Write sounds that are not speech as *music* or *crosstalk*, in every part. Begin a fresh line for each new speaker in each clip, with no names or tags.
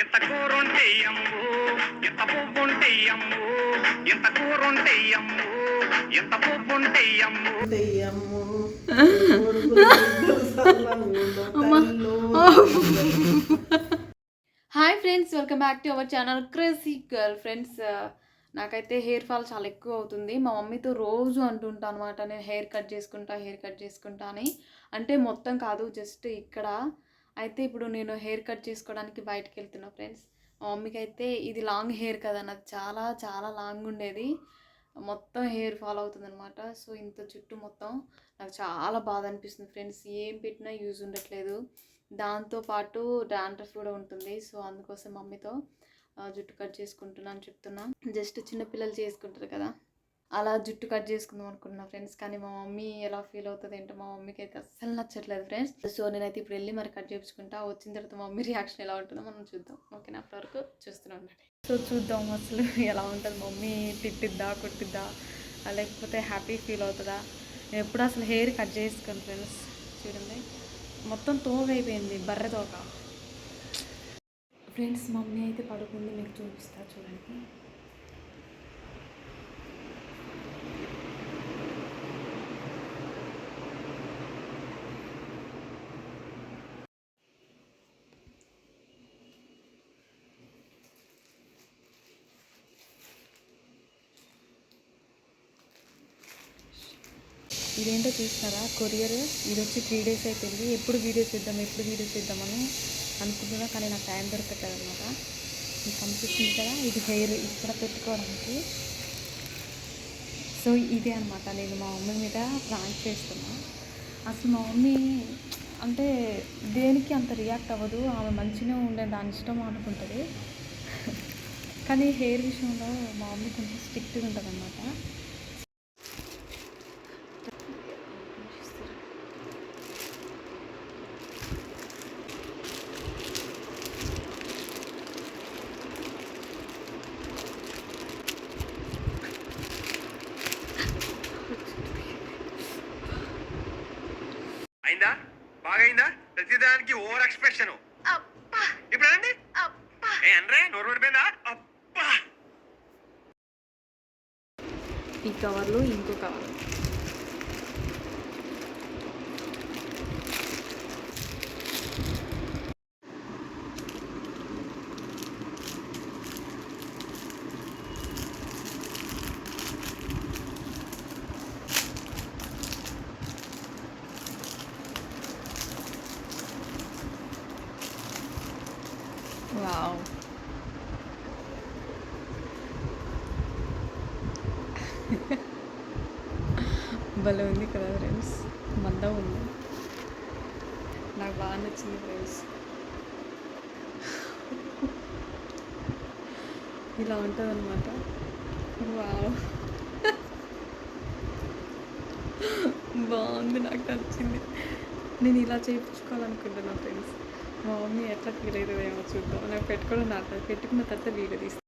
ఎంత కూరుంటే అమ్ము ఎంత పువ్వుంటే అమ్ము ఎంత కూరుంటే అమ్ము ఎంత పువ్వుంటే అమ్ము.
Hi friends welcome back to our channel crazy girl friends. నాకైతే హెయిర్ ఫాల్ చాలా ఎక్కువ అవుతుంది. మా మమ్మీతో రోజు అంటుంటా అనమాట నేను హెయిర్ కట్ చేసుకుంటా హెయిర్ కట్ చేసుకుంటా అని. అంటే మొత్తం కాదు జస్ట్ ఇక్కడ అయితే ఇప్పుడు నేను హెయిర్ కట్ చేసుకోవడానికి బయటకు వెళ్తున్నా ఫ్రెండ్స్. మా మమ్మీకి అయితే ఇది లాంగ్ హెయిర్ కదా నాకు చాలా చాలా లాంగ్ ఉండేది. మొత్తం హెయిర్ ఫాల్ అవుతుంది అనమాట సో ఇంత చుట్టూ మొత్తం నాకు చాలా బాధ అనిపిస్తుంది ఫ్రెండ్స్. ఏం పెట్టినా యూజ్ ఉండట్లేదు. దాంతో పాటు డాండ్రఫ్ కూడా ఉంటుంది. సో అందుకోసం మమ్మీతో జుట్టు కట్ చేసుకుంటున్నాను చెప్తున్నా. జస్ట్ చిన్నపిల్లలు చేసుకుంటారు కదా. అలా జుట్టు కట్ చేసుకుందాం అనుకున్నా ఫ్రెండ్స్. కానీ మా మమ్మీ ఎలా ఫీల్ అవుతుంది ఏంటో మా మమ్మీకి అయితే అస్సలు నచ్చట్లేదు ఫ్రెండ్స్. సో నేనైతే ఇప్పుడు వెళ్ళి మరి కట్ చేయించుకుంటా వచ్చిన తర్వాత మా మమ్మీ రియాక్షన్ ఎలా ఉంటుందో మనం చూద్దాం. ఓకేనా? అప్పటి వరకు చూస్తూనే ఉండండి. సో చూద్దాం అసలు ఎలా ఉంటుంది మమ్మీ? తిట్టిద్దా? కొట్టిద్దా? లేకపోతే హ్యాపీ ఫీల్ అవుతుందా? నేను ఎప్పుడు అసలు హెయిర్ కట్ చేసుకోను ఫ్రెండ్స్. చూడండి. మొత్తం తోగ అయిపోయింది బర్రె తోక. ఫ్రెండ్స్ మమ్మీ అయితే పడుకుంది. మీకు చూపిస్తా చూడండి. ఇదేంటో చూస్తారా కొరియర్. ఇది వచ్చి త్రీ డేస్ అయిపోయింది. ఎప్పుడు వీడియో చేద్దాం ఎప్పుడు వీడియో చేద్దామని అనుకుంటున్నా కానీ నాకు టైం దొరకట్లేదు అనమాట మీకు కనిపిస్తుంది కదా? ఇది హెయిర్ ఇక్కడ పెట్టుకోవడానికి. సో ఇదే అనమాట నేను మా మమ్మీ మీద ప్రాంక్ చేస్తున్నా. అసలు మా మమ్మీ అంటే దేనికి అంత రియాక్ట్ అవ్వదు. ఆమె మంచిగా ఉండే దాని ఇష్టం అనుకుంటుంది. కానీ హెయిర్ విషయంలో మా మమ్మీ కొంచెం స్ట్రిక్ట్గా ఉంటుంది అనమాట
అయిందా బాగైందా ప్రతిదానికి ఓవర్ ఎక్స్ప్రెషన్. ఇప్పుడు అండి ఏ అనరే నోరు పడిపోయిందా అబ్బా.
ఈ కవర్లో ఇంకో కవర్. భలే ఉంది కదా ఫ్రెండ్స్. మంద ఉంది. నాకు బాగా నచ్చింది ఫ్రెండ్స్. ఇలా ఉంటుంది అనమాట వావ్. బాగుంది నాకు నచ్చింది. నేను ఇలా చేయించుకోవాలనుకుంటున్నా ఫ్రెండ్స్. మా మమ్మీ ఎట్లా ఫీల్ అవుతుందో ఏమో చూద్దాం. నాకు పెట్టుకోవడం నాకు పెట్టుకున్న తర్వాత వీడియో తీస్తాను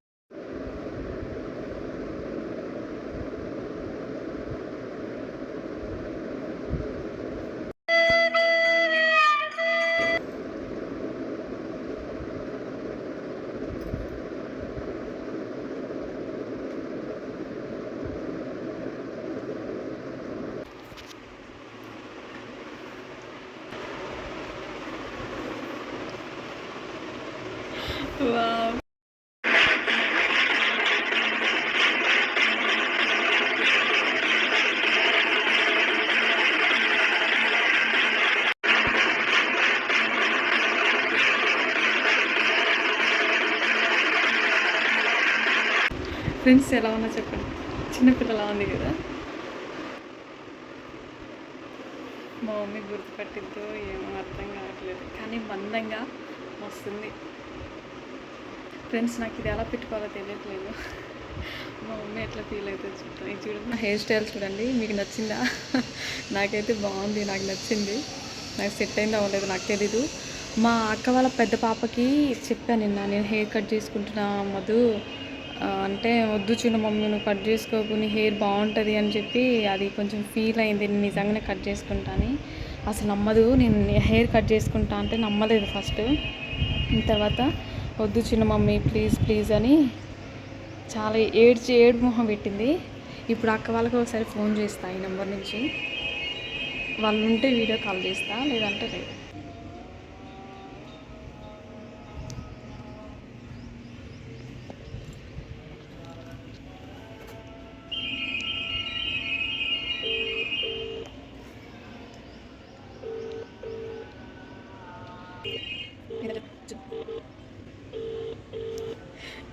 ఫ్రెండ్స్ ఎలా ఉన్నా చెప్పండి. చిన్నపిల్లలా ఉంది కదా. మా మమ్మీ గుర్తుపట్టిద్దో ఏమో అర్థం కావట్లేదు. కానీ మందంగా వస్తుంది ఫ్రెండ్స్ నాకు ఇది ఎలా పెట్టుకోవాలో తెలియట్లేదు. మా మమ్మీ ఎట్లా ఫీల్ అవుతుంది చూద్దాం. ఇది చూడండి నా హెయిర్ స్టైల్ చూడండి. మీకు నచ్చిందా? నాకైతే బాగుంది నాకు నచ్చింది. నాకు సెట్ అయిందా అవ్వలేదు నాకు తెలీదు. మా అక్క వాళ్ళ పెద్ద పాపకి చెప్పాను నిన్న నేను హెయిర్ కట్ చేసుకుంటున్నా మధు అంటే వద్దు చిన్న మమ్మీ నువ్వు కట్ చేసుకోకు నీ హెయిర్ బాగుంటుంది అని చెప్పి అది కొంచెం ఫీల్ అయింది. నేను నిజంగానే కట్ చేసుకుంటాను అసలు నమ్మదు నేను హెయిర్ కట్ చేసుకుంటా అంటే నమ్మలేదు ఫస్ట్ తర్వాత వద్దు చిన్న మమ్మీ ప్లీజ్ ప్లీజ్ అని చాలా ఏడ్చి ఏడు మొహం పెట్టింది. ఇప్పుడు అక్క వాళ్ళకి ఒకసారి ఫోన్ చేస్తా ఈ నెంబర్ నుంచి. వాళ్ళు ఉంటే వీడియో కాల్ చేస్తా లేదంటే లేదు.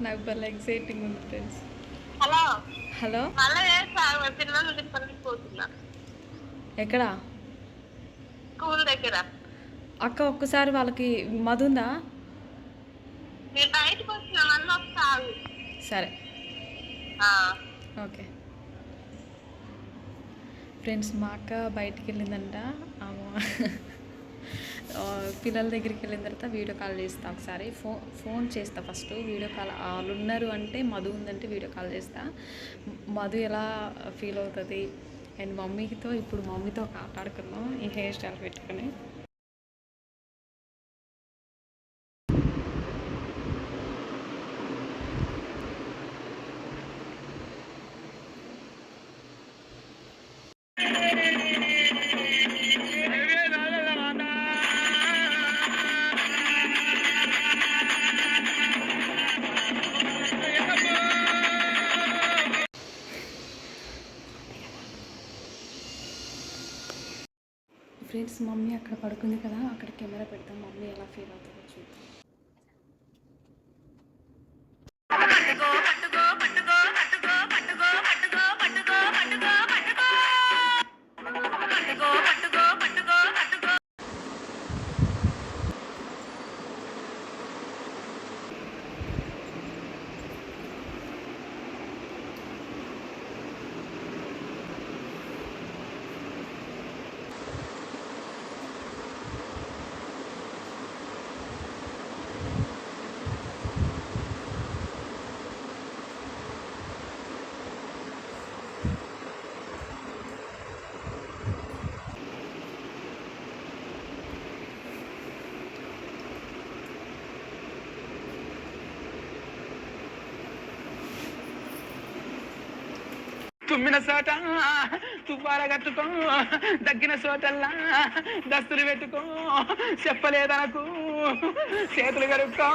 నాకు భలే ఎక్సైటింగ్ ఉంది ఫ్రెండ్స్
హలో.
హలో. ఎక్కడా?
స్కూల్ దగ్గర.
అక్క ఒక్కసారి వాళ్ళకి
వస్తాను
సరే. ఓకే. ఫ్రెండ్స్ మా అక్క బయటికి వెళ్ళిందంట. ఆమె ఆ, పిల్లల దగ్గరికి వెళ్ళిన తర్వాత వీడియో కాల్ చేస్తా ఒకసారి. ఫోన్ ఫోన్ చేస్తా ఫస్ట్. వీడియో కాల్ వాళ్ళు ఉన్నారు అంటే మధు ఉందంటే వీడియో కాల్ చేస్తా. మధు ఎలా ఫీల్ అవుతుంది? అండ్ మమ్మీతో ఇప్పుడు మమ్మీతో ఒక ఆట ఆడుకుందాం. ఈ హెయిర్ స్టైల్ పెట్టుకుని. మమ్మీ కదా అక్కడ కెమెరా పెడతాం మమ్మీ ఎలా ఫీల్ అవుతుందో చూద్దాం.
తుమ్మిన చోట తువ్వాల కట్టుకో దగ్గిన చోటల్లా దస్తులు పెట్టుకో చెప్పలేదనకు చేతులు కడుక్కో.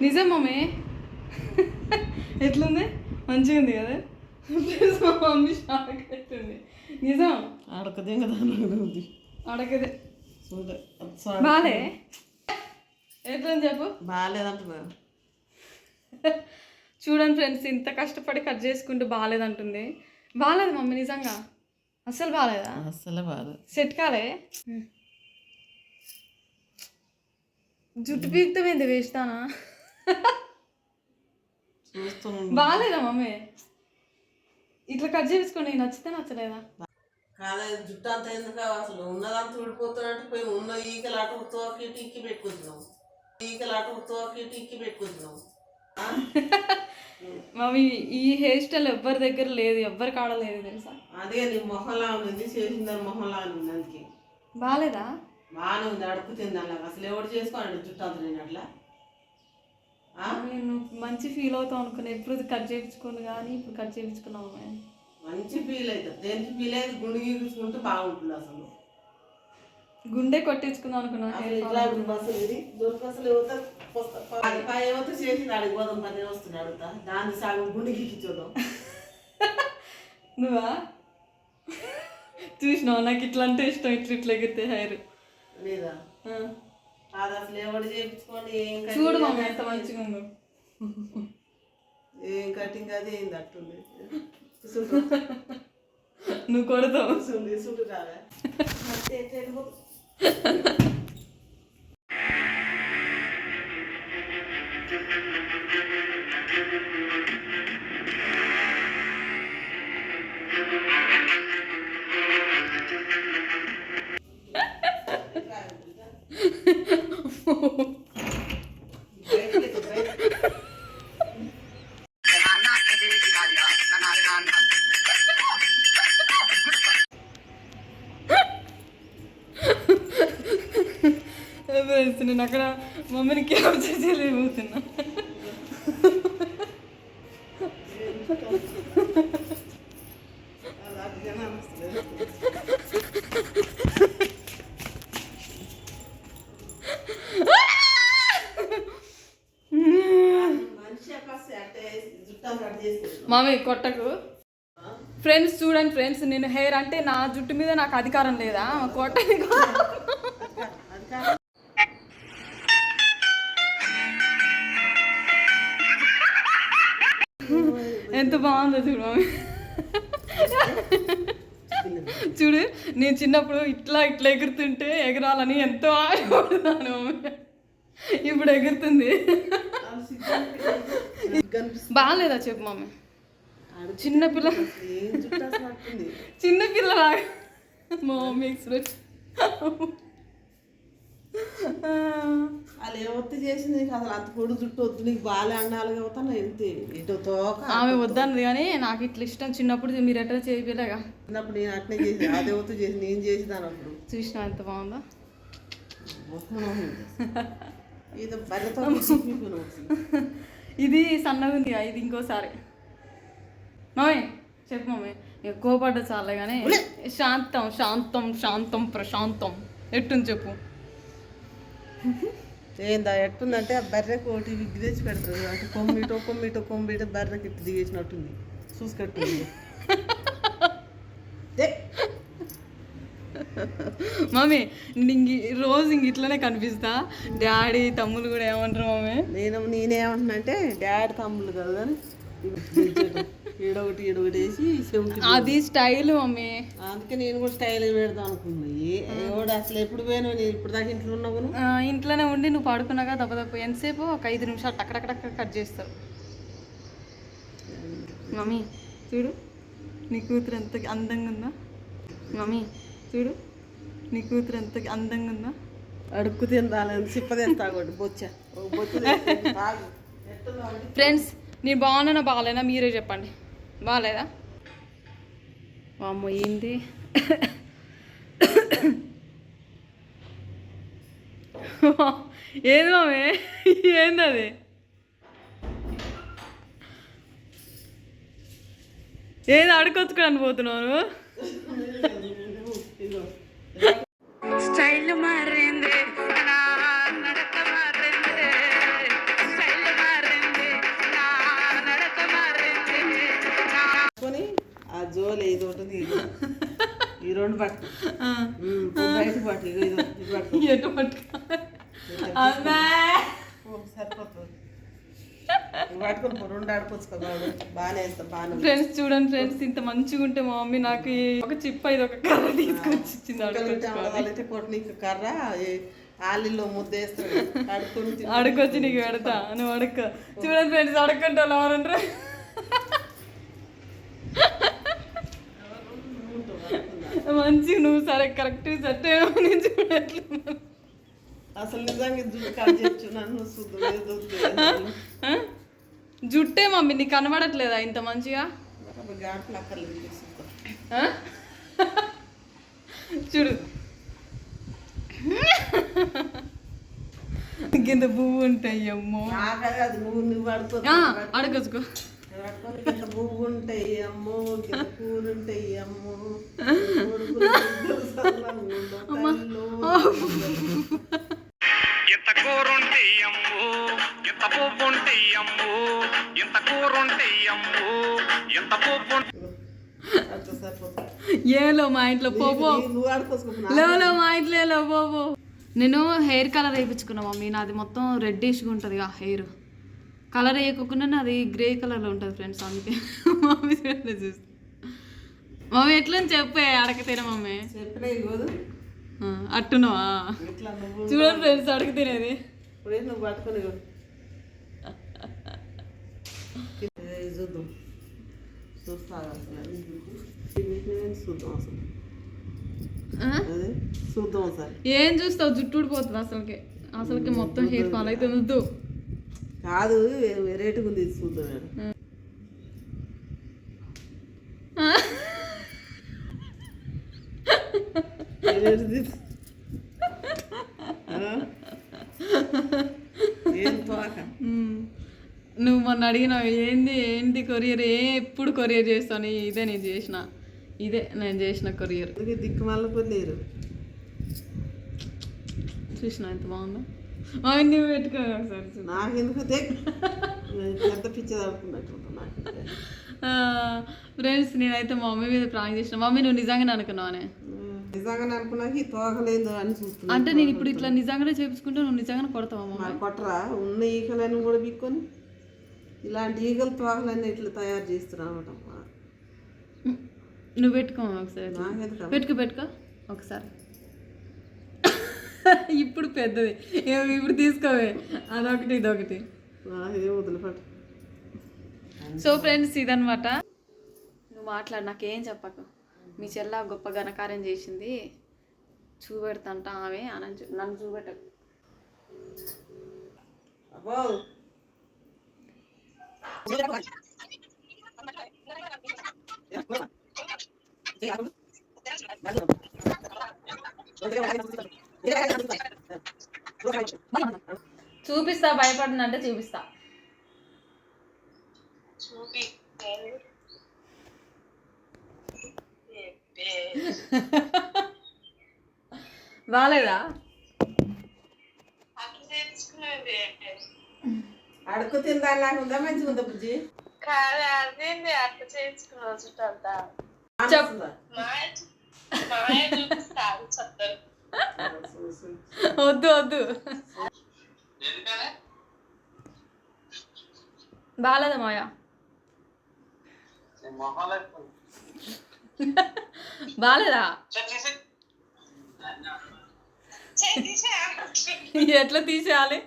నిజం ఎట్లుంది? మంచిగా ఉంది కదా? మా మమ్మీ షాక్ అవుతుంది నిజం
ఆడకదే కదా ఉంది.
అడగదే
చూడ
బాలే? ఎట్లుంది చెప్పు?
బాగాలేదంటున్నా
చూడండి ఫ్రెండ్స్ ఇంత కష్టపడి కట్ చేసుకుంటూ బాగాలేదంటుంది బాగాలేదు మమ్మీ నిజంగా? అస్సలు బాగాలేదా
అస్సలే బాగా
సెట్ కాలే? జుట్టు పీకుతామేంది వేస్తానా?
చూస్తూ
బాగాలేదా మమ్మీ? ఇట్లా కట్ చేయించుకోండి నచ్చితే నచ్చలేదా?
కాదే జుట్టు అంత ఎందుకు అసలు ఉన్నదంతా ఊడిపోతున్నట్టు పోయి ఉన్న ఈకలు అటు తోకి ఇటు ఇక్కి పెట్టుకుంటున్నాం. ఈకలు అటు తోకి ఇటు ఇక్కి పెట్టుకుంటున్నాం? *laughs*
మమ్మీ ఈ హెయిర్ స్టైల్ ఎవ్వరి దగ్గర లేదు ఎవ్వరి కాడ లేదు తెలుసా?
అదే నీ మొహంలా ఉంది చేసిన దాని మొహంలా ఉంది అందుకే.
బాగాలేదా
బాగానే ఉంది అడుగుతుంది అలా అసలు ఎవడు చేసుకోండి జుట్టు అంత నేను అట్లా?
నేను మంచి ఫీల్ అవుతాం అనుకున్నా. ఎప్పుడు కట్ చేయించుకోను కానీ ఇప్పుడు కట్ చేయించుకున్నావు
మంచి ఫీల్ అవుతుంది దేనికి ఫీల్ అయితే గుండు గీసుకుంటే బాగుంటుంది అసలు.
గుండె కొట్టించుకుందాం అనుకున్నా.
అసలు ఇది? దొరికి అసలు యువత యువత చేసింది అడిగి పోదాం పని వస్తుంది అడుగుతా. దాన్ని సగం గుండె గీకిచ్చోదాం
నువ్వా? చూసినావు? నాకు ఇట్లా అంటే ఇష్టం ఇట్లా ఇట్లా ఎగిరితే హెయిర్
లేదా? అది అసలు ఎవడు చేయించుకొని ఏం cutting
చూడు మమ్మీ ఎంత మంచిగా ఉందో.
ఏం కటింగ్ అది ఏంది అట్టుంది *laughs*
నువ్వు కొడతావు.
సుండి సుడు కాదా *laughs*
మమ్మీని
కట్ చేయలేకపోతున్నా
మామయ్య కొట్టకు. ఫ్రెండ్స్ చూడండి ఫ్రెండ్స్ నేను హెయిర్ అంటే నా జుట్టు మీద నాకు అధికారం లేదా? కొట్టని ఎంత బాగుందో చూడు మమ్మీ చూడు నేను చిన్నప్పుడు ఇట్లా ఇట్లా ఎగురుతుంటే ఎగరాలని ఎంతో ఆశపడుతున్నాను మమ్మీ ఇప్పుడు ఎగురుతుంది. బాగాలేదా చెప్పు మమ్మీ చిన్న పిల్ల.
ఏం జుట్టు అసలు అట్టుంది
చిన్న పిల్ల మా మమ్మీ ఎక్స్ప్రెస్.
వాళ్ళు ఏమొత్తి చేసింది నీకు? అసలు అంత పొడి జుట్టు వద్దు. నీకు బాగా అండాలిగా అవుతాను ఎంత ఇటు తోక
ఆమె వద్దన్నది కానీ నాకు ఇట్లా ఇష్టం. చిన్నప్పుడు మీరు ఎట్లా చేయలేగా
చిన్నప్పుడు నేను అట్నే చేసి అదే వద్దు చేసి నేను చేసేదాను అప్పుడు.
చూసినా ఎంత బాగుందో? *laughs*
ఇది ఒకటి.
ఇది సన్నగా ఉంది ఇది ఇంకోసారి. మమ్మీ చెప్పు మమ్మీ. ఇక కోపడ్డ చాలే కానీ శాంతం శాంతం శాంతం ప్రశాంతం. ఎట్టుంది చెప్పు.
ఏందా ఎట్టుందంటే ఆ బర్రెకి ఒకటి విగ్గు తెచ్చి పెడతారు. అంటే కొమ్మిటో కొమ్మిటో కొమ్మిటో బర్రెకి ఇట్టు దిగేసినట్టుంది. చూసుకట్టుంది
మమ్మీ ఇంక రోజు ఇంక ఇట్లనే కనిపిస్తా. డాడీ తమ్ముళ్ళు కూడా ఏమంటారు మమ్మీ
నేను నేనేమంటున్నా అంటే డాడీ తమ్ముళ్ళు కదా *laughs* ఈడొకటి ఈడొకటి వేసి చెవికి
అది స్టైల్ మమ్మీ.
అందుకే నేను కూడా స్టైల్ పెడదాం అనుకున్నా ఎవడు అసలు ఎప్పుడు పోయినా నేను ఇప్పుడు దాకా ఇంట్లో ఉన్నావు
ఆ, ఇంట్లోనే ఉండి నువ్వు పడుకున్నాక దెబ్బ దెబ్బ ఎంతసేపు? ఒక ఐదు నిమిషాలు టక్కడక్కడక్క కట్ చేస్తారు. మమ్మీ చూడు నీ కూతురు ఎంత అందంగా ఉందా? మమ్మీ చూడు నీ కూతురు ఎంత అందంగా ఉందా?
అడుక్కు తిందాలని సిప్ప తెస్తా ఒకటి బొచ్చ. బొచ్చ
ఫ్రెండ్స్ నేను బాగున్నానా? బాగాలేనా? మీరే చెప్పండి. బాగాలేదా అమ్మో ఏంది? ఏది మామే? ఏంది అది ఏది అడుకొచ్చుకోడానికి పోతున్నావు
స్టైల్ మారింది
ఫ్రెండ్స్ చూడండి ఫ్రెండ్స్ ఇంత మంచిగా ఉంటే మా మమ్మీ నాకు ఒక చిప్ ఇది ఒక కర్ర తీసుకొచ్చి ఇచ్చింది
కర్ర ఏ- ఆలిల్లో ముద్ద వేస్తారు అడుక్కొని తిని.
అడుకొచ్చి నీకు పెడతా నువ్వు అడుక్కో చూడండి ఫ్రెండ్స్ అడుక్కుంటా ఎవరంటారు మంచి నువ్వు సరే కరెక్ట్ సెట్ నేను చూడట్లేదు.
అసలు నిజంగా జుట్టు కట్ చేయొచ్చు నన్ను శుద్ధం?
జుట్టే మమ్మీ నీకు కనబడట్లేదా ఇంత మంచిగా? చూడు. కింద పువ్వు ఉంటాయి అమ్మో. అడగచ్చుకో.
పువ్వు ఉంటాయి అమ్మో పూలు ఉంటాయి అమ్మో.
ఎంత కూరుంటే అమ్ము ఎంత పువ్వుంటే అమ్ము ఎంత కూరుంటే అమ్ము ఎంత
సరిపోతుంది.
ఏలో మా ఇంట్లో పోపో. లేవలో మా ఇంట్లో లేవు పోపో. నేను హెయిర్ కలర్ వేయించుకున్నా మమ్మీ. నాది మొత్తం రెడ్డిష్గా ఉంటుంది ఆ హెయిర్. కలర్ వేయకుండా నాది గ్రే కలర్లో ఉంటుంది ఫ్రెండ్స్ అందుకే *laughs* మమ్మీ చూస్తా మమ్మీ ఎట్లని చెప్పే అడగతేనే మమ్మీ. ఆ, అట్టున్నావా? చూడండి ఫ్రెండ్స్ అడుగు తినేది.
నువ్వు పట్టుకొని చూద్దాం. చూస్తా చూద్దాం అసలు. చూద్దాం
ఏం చూస్తావు? జుట్టు ఊడిపోతుంది అసలుకి. అసలుకి మొత్తం హెయిర్ ఫాల్ అయితే
కాదు వెరైటీగా ఉంది చూద్దాం మేడం ఏంటిది? ఆ? ఏం తోక
మ్మ్. నువ్వు మొన్న అడిగినావు ఏంది ఏంటి కొరియర్? ఏ ఎప్పుడు కొరియర్ చేస్తాను ఇదే నేను చేసిన. ఇదే నేను చేసిన కొరియర్.
దిక్కుమాల పొందేరు
చూసిన ఎంత బాగుందో. నువ్వు పెట్టుకో చూడు.
నాకెందుకు తెగ్ పెద్ద పిచ్చి తడుపుకున్నట్టు నాకు
ఫ్రెండ్స్ నేనైతే మా మమ్మీ మీద ప్రాంక్ చేసిన. మమ్మీ నువ్వు నిజంగానే అనుకున్నావానే
నిజంగానే అనుకున్నాక ఈ తోకలేదు అని చూస్తున్నా
అంటే నేను ఇప్పుడు ఇట్లా నిజంగానే చేపించుకుంటే నువ్వు నిజంగానే కొడతావా
కొట్టరా? ఉన్న ఈకలన్నీ కూడా బిక్కొని ఇలాంటి ఈగలు తోకలన్నీ ఇట్లా తయారు చేస్తున్నావు అనమాట
నువ్వు పెట్టుకో ఒకసారి. పెట్టుకో పెట్టుకో. ఒకసారి. ఇప్పుడు పెద్దది. ఏమో ఇప్పుడు తీసుకోవే. అదొకటి ఇదొకటి.
వదిలిపెట్టు.
సో ఫ్రెండ్స్ ఇదనమాట నువ్వు మాట్లాడు నాకేం చెప్పకు. మీ చెల్ల గొప్ప ఘనకార్యం చేసింది. చూపెడతంట ఆమె అని నన్ను చూపెట్టకు
అబ్బో!
చూపిస్తా భయపడినంటే చూపిస్తా.
చూపి *laughs*
బాగాలేదా
అట్లా చేయించుకునేది.
అడుగు నాకు ఉందా? మంచిగా ఉందా బుజ్జి?
కాదు అదేంది అట్లా చేయించుకున్నావు చుట్టంతా
ఆనస్తుందా?
మాయ చూ- మాయ చూపిస్తారు చెప్తారు
వద్దు వద్దు. బాగాలేదా మాయా? *laughs* బాగాలేదా ఎట్లా తీసేయాలి.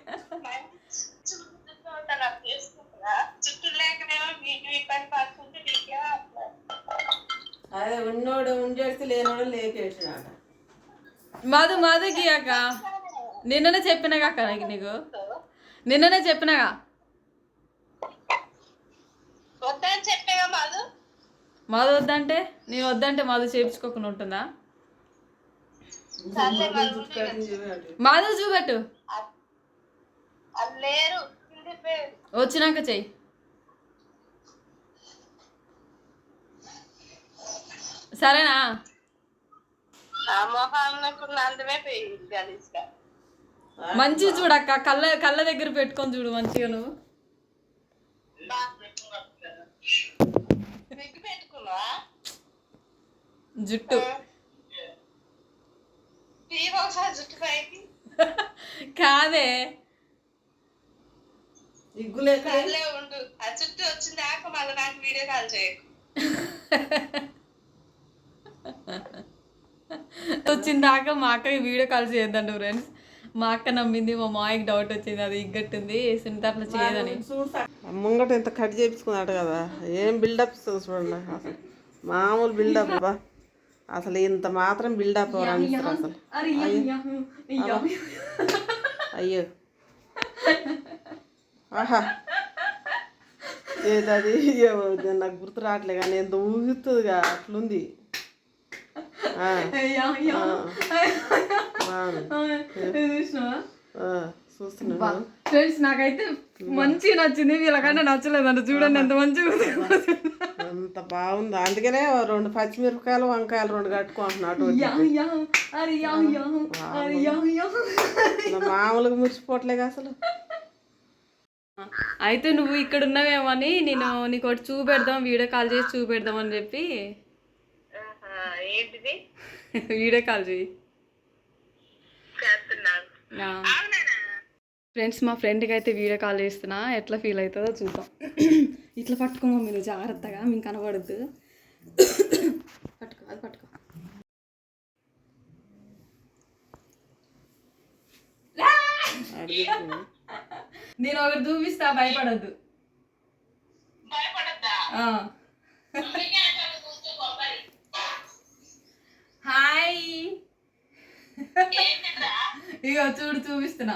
అదే ఉన్నోడు ఉండేసి లేనోడు లేకేసినాడ.
మధు మధు గీయక నిన్ననే చెప్పినాగా అక్క నీకు నీకు. నిన్ననే చెప్పినాగా.
చెప్పేగా మాదు
మధు వద్దంటే నేను వద్దంటే మధు చేపించుకోకుండా ఉంటుందా మధు చూపెట్టు. వచ్చినాక చెయ్యి. సరేనా? మంచిగా చూడక్క కళ్ళ కళ్ళ దగ్గర పెట్టుకొని చూడు మంచిగా నువ్వు. జుట్టు.
జుట్టు పైకి?
కాదే.
ఇగ్గులేక
ఉండు. ఆ చుట్టూ వచ్చిన దాకా మళ్ళీ నాకు వీడియో కాల్ చేయకు.
వచ్చిన దాకా మా అక్కకి వీడియో కాల్ చేయొద్దండి ఫ్రెండ్స్. మా అక్క నమ్మింది మా మాయకి డౌట్ వచ్చింది అది ఇగ్గట్టుంది సునీత అట్లా చేయదని
ముంగట ఎంత కట్ చేయించుకున్నాడు కదా ఏం బిల్డప్ చూడండి. అసలు మామూలు బిల్డప్ బా. అసలు ఇంత మాత్రం బిల్డప్ అనిపిస్తారు అసలు? అయ్యో. ఆహా. ఏదది నాకు గుర్తు రావట్లే కానీ ఎంత ఊగుతుందిగా అట్లుంది. చూస్తున్నాను.
ఫ్రెండ్స్ నాకైతే మంచిగా నచ్చింది వీళ్ళకంటే నచ్చలేదంట. చూడండి ఎంత మంచిగా ఉంది.
అంత బాగుంది. అందుకనే రెండు పచ్చిమిరపకాయలు వంకాయలు రెండు కట్టుకుంటున్నాడు
యా, యా, అరే యా, యా, అరే యా, యా.
మామూలుగా మురిసిపోవట్లేగా అసలు.
అయితే నువ్వు ఇక్కడ ఉన్నావేమో అని నేను నీకు ఒకటి చూపెడదాం వీడియో కాల్ చేసి చూపెడదాం అని చెప్పి.
ఆహా, ఏంటిది?
వీడియో కాల్ చేయి. ఫ్రెండ్స్ మా ఫ్రెండ్కి అయితే వీడియో కాల్ చేస్తున్నా. ఎట్లా ఫీల్ అవుతుందో చూద్దాం. *coughs* ఇట్లా పట్టుకోమా మీరు జాగ్రత్తగా మీకు కనబడద్దు. *coughs* పట్టుకో అది పట్టుకో. *laughs* నేను ఒకటి చూపిస్తా భయపడద్దు.
భయపడద్దా? *laughs*
హాయ్. *laughs* ఇగో చూడు చూపిస్తున్నా.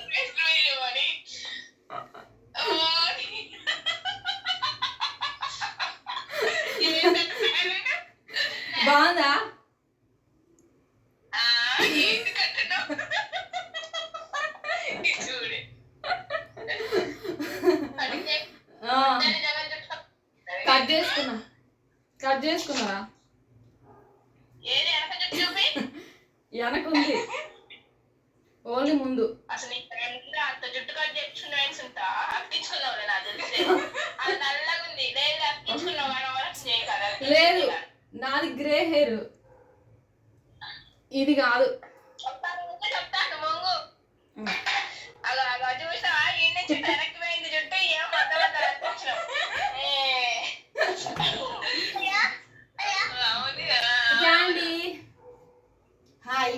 బాగుందా *laughs*
ఏంటి కట్టడం చూడు అడిగే
ఆ, కట్ చేసుకున్నా కట్ చేసుకున్నారా
ఏది వెనక చెప్పు చూపి
వెనకుంది ఓన్లీ ముందు
అసలు నీ ఫ్రెండ్ అంత జుట్టు కట్ చేయించుకున్న ఉంటా అక్కించుకున్నావు నాకు తెలిసి అది నల్లగా ఉంది లేదు అక్కించుకున్నావు కానీ వరకు చేయ కదా
లేదు నాది గ్రే హెయిర్ ఇది కాదు
చెప్తాను ఇంకా చెప్తాను మొంగు అలా అలా చూసావా ఈయన చుట్టూ వెనక్కి పోయింది చుట్టూ ఏం కొత్త కొత్త అనిపించినావు అవును కదా
క్యాండీ హాయ్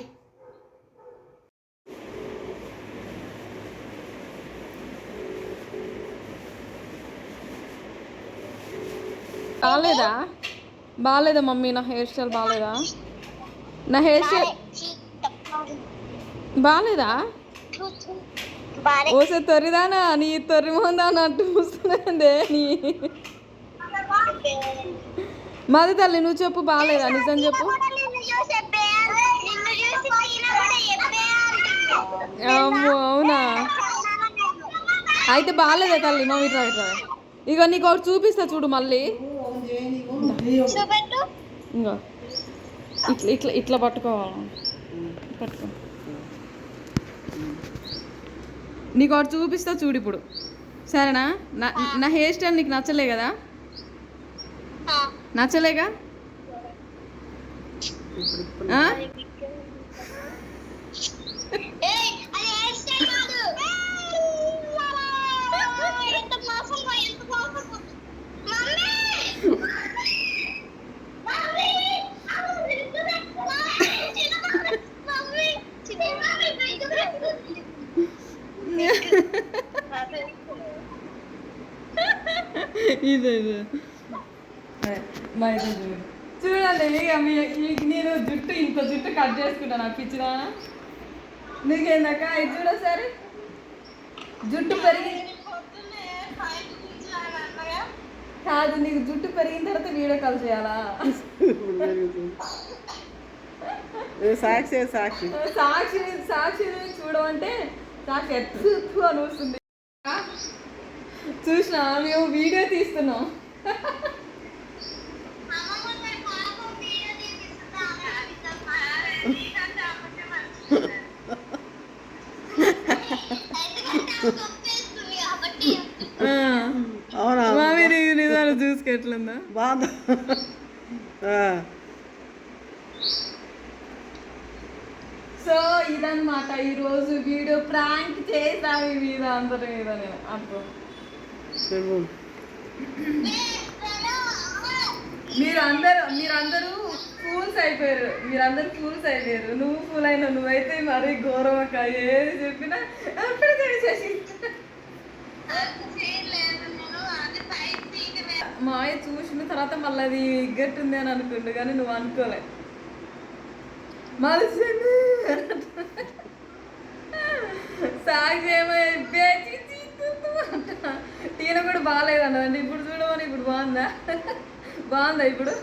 బాగాలేదా బాగాలేదా మమ్మీ? నా హెయిర్ స్టైల్ బాగాలేదా నా హెయిర్ స్టైల్ బాగాలేదా ఓసే తొరిదానా నీ తొర్రి మొహందానా అంటూ చూస్తున్నాందే నీ. మాది తల్లి నువ్వు చెప్పు బాగాలేదా నిజం చెప్పు. అవునా? అయితే బాగాలేదా తల్లి? మమ్మీ ట్రై ఇక నీకు ఒకటి చూపిస్తా చూడు మళ్ళీ. ఇంకో ఇట్లా ఇట్లా ఇట్లా పట్టుకోవాలి. పట్టుకో. నీకు ఒకటి చూపిస్తా చూడు ఇప్పుడు. సరేనా? నా నా హెయిర్ స్టైల్ నీకు నచ్చలే కదా? నచ్చలేగా ఆ? ఇదే ఇదే మా ఇదే చూడు చూడండి ఇక నేను జుట్టు ఇంత జుట్టు కట్ చేసుకుంటాను పిచ్చినా నీకేందాక ఇది చూడ సరే జుట్టు పెరిగి కాదు నీకు జుట్టు పెరిగిన తర్వాత వీడియో కాల్ చేయాలా?
సాక్షి సాక్షి
సాక్షి సాక్షి చూడమంటే సాక్షి ఎత్తు అని వస్తుంది చూసిన మేము వీడియో తీస్తున్నాం.
అవునా?
నీకు నిజాలు చూసుకెట్లుందా
బాగుందా? ఆ.
సో ఇదన్నమాట ఈరోజు వీడియో ప్రాంక్ చేసాము మీద అందరి మీద నేను. అనుకో
చెప్పు.
మీరు అందరు మీరందరూ ఫూల్స్ అయిపోయారు. మీరందరూ ఫూల్స్ అయిపోయారు. నువ్వు ఫూల్ అయినా నువ్వైతే మరీ ఘోరం అక్క ఏది చెప్పినా అప్పుడు చేసేసి మా అయ్య చూసిన తర్వాత మళ్ళీ అది ఇగ్గట్టుంది అని అనుకుండు కానీ నువ్వు అనుకోలే. మనిషి సాగి ఏమైపోయి టీన కూడా బాగాలేదు అన్నదండి ఇప్పుడు చూడమని ఇప్పుడు బాగుందా? బాగుందా ఇప్పుడు?